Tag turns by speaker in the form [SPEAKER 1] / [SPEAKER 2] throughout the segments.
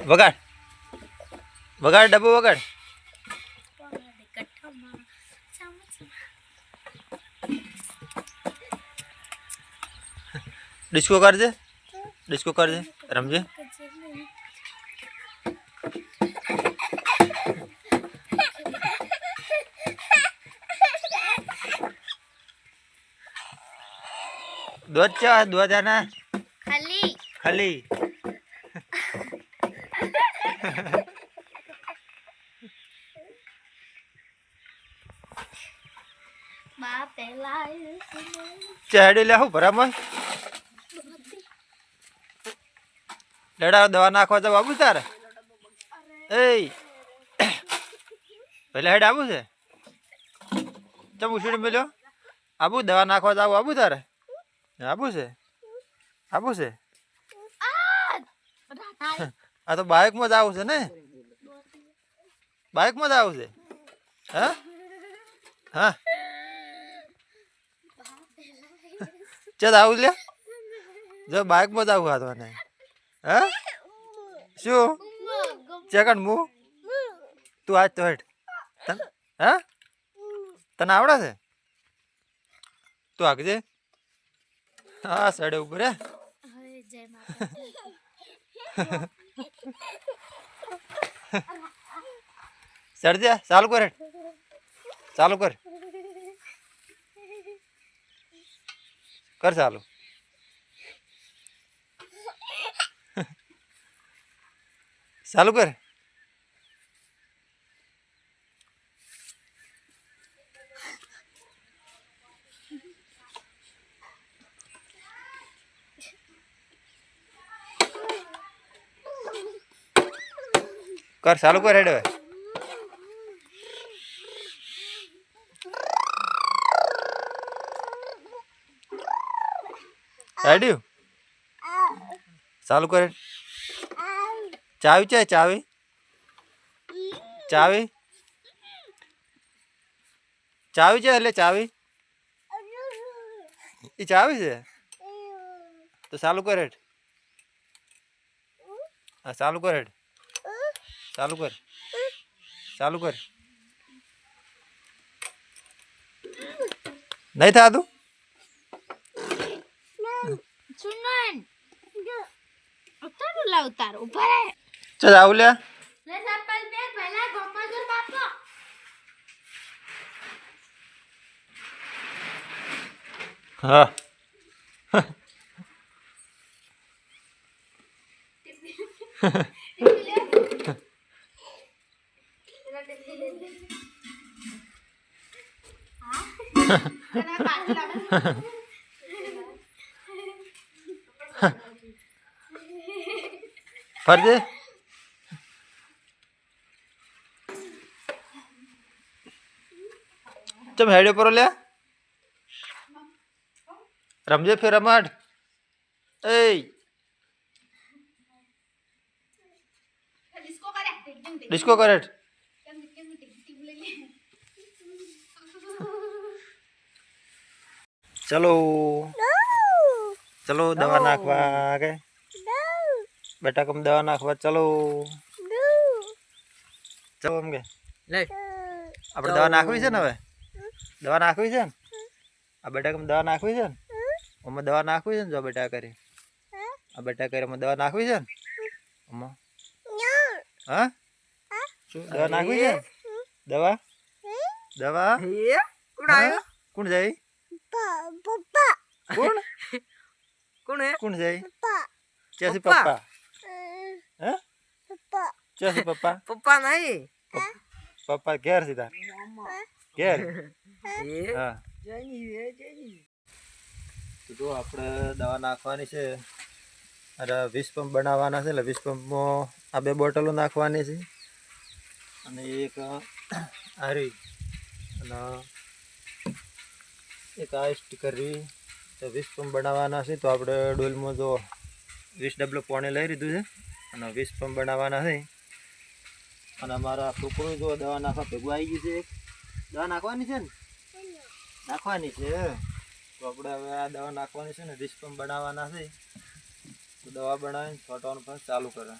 [SPEAKER 1] વગાડ વગાડ ડબ્બો વગાડ ડિસ્કો કરજે ડિસ્કો કરજે રમજે દોધ ચા દોધ આના
[SPEAKER 2] ખાલી
[SPEAKER 1] ખાલી
[SPEAKER 2] બા પહેલા
[SPEAKER 1] ચહેડી લે હું ભરામાં લડા દવા નાખવા તો બાબુ તારે એ પેલા હેડ આવું છે ચમ ઉછળી મેલ્યો આબુ દવા નાખવા જાવ આબુ તારે આબુ છે આબુ છે આ તો બાઇકમાં જ આવું છે ને? બાઇકમાં જ આવું છે? હા? હા? ચાલ આવું લે જો બાઇકમાં જ આવું હાથવાને હા? શું? ચેકન મુ? તું આજ તો હેઠ. તન હા? તને આવડે છે? તું આગજે હા સાડે ઉપર હે.
[SPEAKER 2] જય માતા
[SPEAKER 1] चढ द्या चालू कर. चालू कर. कर चालू. चालू कर. કર ચાલુ કર હેડ હવે રેડ્યું ચાલુ કરે ચાવી છે ચાવી ચાવી ચાવી છે એટલે ચાવી એ ચાવી છે તો ચાલુ કરે હા ચાલુ કર હેડ ચાલુ કર. ચાલુ કર. નહીં થતું?
[SPEAKER 2] સુનન ઉતારું લા ઉતાર ઊભા રહે.
[SPEAKER 1] ચાલ આવું લે.
[SPEAKER 2] લે ચપ્પલ પહેર પહેલા ગોપા જોર બાપો
[SPEAKER 1] હા. फर्जे चम हेडे पर लिया रमजे फिर
[SPEAKER 2] रमाड ए
[SPEAKER 1] डिस्को करेट चलो। चलो दवा नाखवा गए। બેટા કમ દવા નાખવા ચલો. ચલો એમ કે.
[SPEAKER 3] લે
[SPEAKER 1] આપણે દવા નાખવી છે ને હવે? દવા નાખવી છે ને? આ બેટા કમ દવા નાખવી છે ને? અમે દવા નાખવી છે ને જો બેટા કરી? આ બેટા કરી અમે દવા નાખવી છે ને? આમાં? હા? શું દવા નાખવી છે દવા? દવા?
[SPEAKER 3] એ કોણ? આવ્યો
[SPEAKER 1] કોણ જાય?
[SPEAKER 2] પપ્પા
[SPEAKER 1] કોણ?
[SPEAKER 3] કોણ
[SPEAKER 1] કોણ જાય?
[SPEAKER 2] પપ્પા.
[SPEAKER 1] ચેસી
[SPEAKER 3] પપ્પા.
[SPEAKER 1] પપ્પા હે?
[SPEAKER 2] પપ્પા.
[SPEAKER 1] ચેસી પપ્પા?
[SPEAKER 3] પપ્પા નહીં?
[SPEAKER 1] પપ્પા ઘેર સીધા. ઘેર? હા?
[SPEAKER 3] જઈ રે જઈ
[SPEAKER 1] તો જો આપણે દવા નાખવાની છે. અરે વીસ પંપ બનાવવાના છે એટલે વીસ પંપમાં આ બે બોટલો નાખવાની છે. અને એક આરી. અને એક આ સ્ટીકર તો વીસ પંપ બનાવવાના છે. તો આપણે ડોલમાં જો વીસ ડબલો પાણી લઈ લીધું છે. અને વીસ પંપ બનાવવાના છે. અને અમારા છોકરો જો દવા નાખવા ભેગું આવી ગયું છે દવા નાખવાની છે ને? નાખવાની છે. તો આપણે હવે આ દવા નાખવાની છે ને, વીસ પંપ બનાવવાના છે. તો દવા બનાવીને છોટવાનું પણ ચાલુ કરે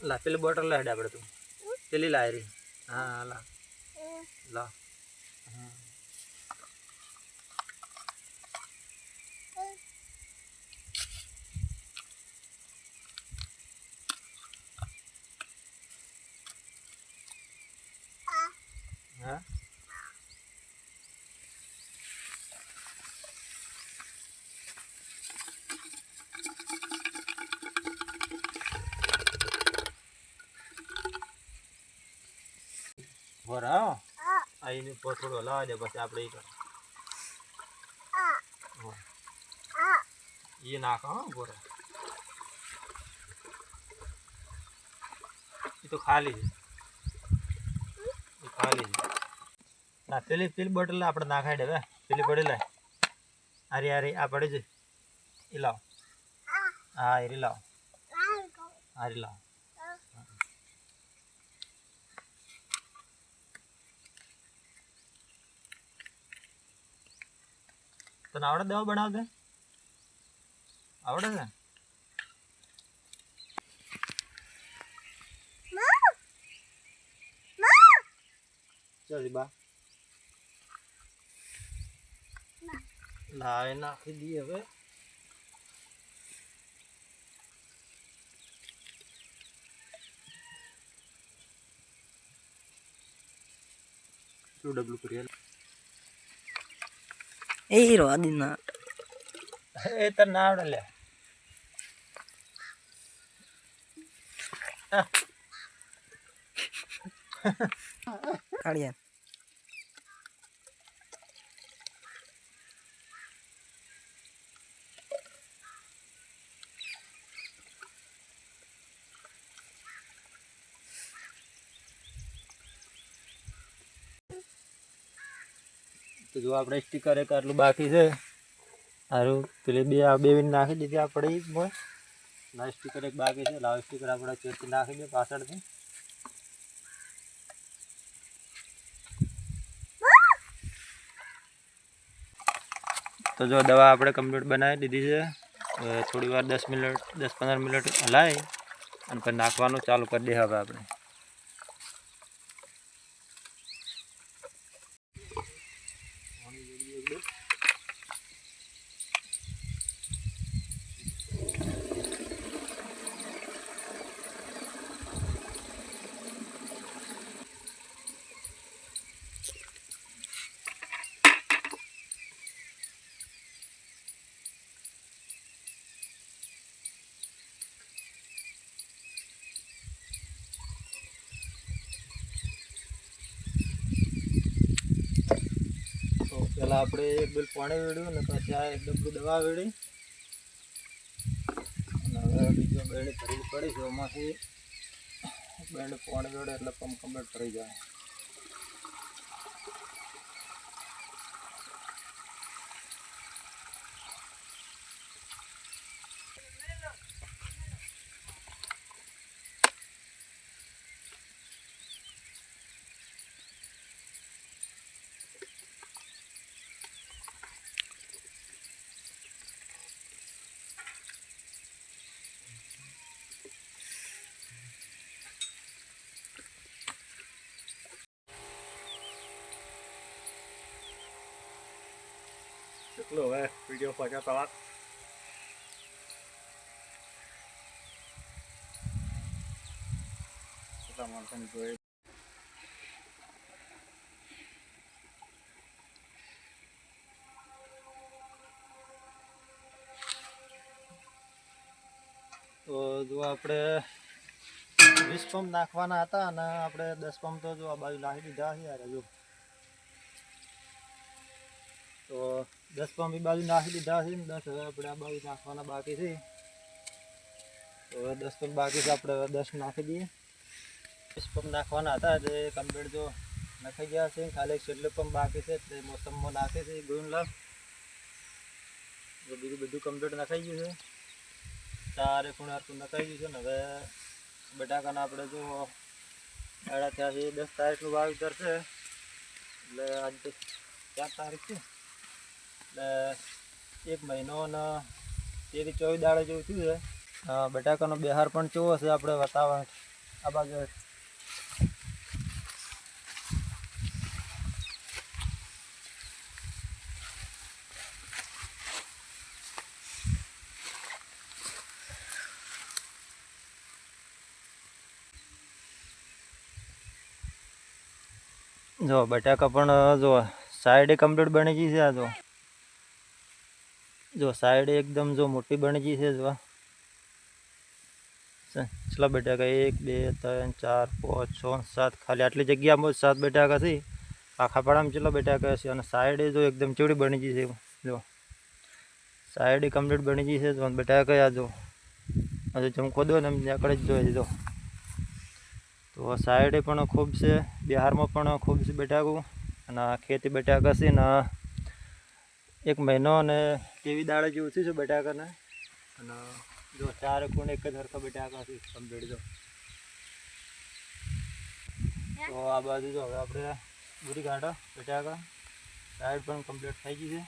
[SPEAKER 1] લા પેલી બોટલ લાડ આપણે તું. પેલી લાયરી. હા લા. લા. હા. હા
[SPEAKER 2] આ
[SPEAKER 1] આઈને પથોડો લાવા દે પછી આપણે ઈ
[SPEAKER 2] કરો.
[SPEAKER 1] એ નાખો હો બોરો એ તો ખાલી છે. એ ખાલી છે. ના પેલી પેલી બોટલ આપણે નાખાય દે પેલી પડી લાય આરી આરી આ પડી છે. એ લાવ. હા. એ લાવ. આરી લાવ. તને આવડે દવા બનાવતે આવડે છે ચાલ બા લાય નાખી દઈએ હવે શું ડબલું કરી
[SPEAKER 3] એ હીરો આદિના
[SPEAKER 1] એ તને ના આવડે લે
[SPEAKER 3] કાઢ્યા
[SPEAKER 1] તો જો આપણે સ્ટીકર એક આટલું બાકી છે. સારું પેલી બે આ બે નાખી દીધી આપણે બોય લાવ સ્ટીકર એક બાકી છે, લાવ સ્ટીકર આપણે ચેરથી નાખી દે પાછળથી. તો જો દવા આપણે કમ્પ્લીટ બનાવી દીધી છે. થોડી વાર દસ મિનિટ, દસ પંદર મિનિટ હલાય અને પછી નાખવાનું ચાલુ કરી દે હવે આપણે. પેલા આપણે એક બેલ પાણી વેડ્યું ને પછી આ એક ડબલું દવા વેડી. અને હવે બીજો બેડ ભરેલી પડી છે એમાંથી બેડ પાણી વેડે એટલે પંપ કમ્પ્લીટ થઈ જાય.
[SPEAKER 4] જોઈ
[SPEAKER 1] તો જો આપણે વીસ પંપ નાખવાના હતા અને આપણે દસ પંપ તો જો આ બાજુ લાવી દીધા છે યાર હજુ તો દસ પંપ એ બાજુ નાખી દીધા છે ને દસ હવે આપણે આ બાજુ નાખવાના બાકી છે તો હવે દસ પંપ બાકી છે આપણે હવે દસ નાખી દઈએ વીસ પંપ નાખવાના હતા તે કમ્પ્લીટ જો નાખી ગયા છે ખાલી એક છેલ્લો પંપ બાકી છે એટલે મોસમમાં નાખે છે ગુણ લાભ બીજું બધું કમ્પ્લીટ નખાઈ ગયું છે ચારે ખૂણે આટલું નખાઈ ગયું છે ને હવે બટાકાના આપણે જો આડા થયા છે દસ તારીખનું વાવેતર છે એટલે આજ તો ચાર તારીખ છે એટલે એક મહિનો ને તેરી ચોવીસ દાડે જેવું થયું છે અ, બટાકાનો બિહાર પણ કેવો છે આપણે વાતાવરણ આ બાજુ હેઠ. જો બટાકા પણ જો સાઈડ કમ્પ્લીટ બની ગઈ છે આ જો જો સાઈડ એકદમ જો મોટી ગઈ છે, જો આ. સ- એક, બે, ત્રણ, ચાર, પાંચ, છ, સાત, ખાલી આટલી જગ્યામાં સાત બટાકા છે આખા પાડામાં કેટલા બેઠા છે અને સાઈડે જો એકદમ ચેવડી ગઈ છે, જો. સાઈડ કમ્પ્લીટ બની ગઈ છે, જો. બેઠા કયા જો? હજુ જેમ દો ને એમ આગળ જ જોઈએ જો તો સાઈડે પણ ખૂબ છે, બિહારમાં પણ ખૂબ છે બટાકું અને ખેતી બટાકા છે ને એક મહિનો અને કેવી દાળ જેવું થયું છે બટાકાને? અને જો ચાર કોણ એક જ હરખા બટાકા છે કમ્પ્લીટ જો તો આ બાજુ જો, હવે આપણે બુરી કાઢો બટાકા સાઈડ પણ કમ્પ્લીટ થઈ ગઈ છે.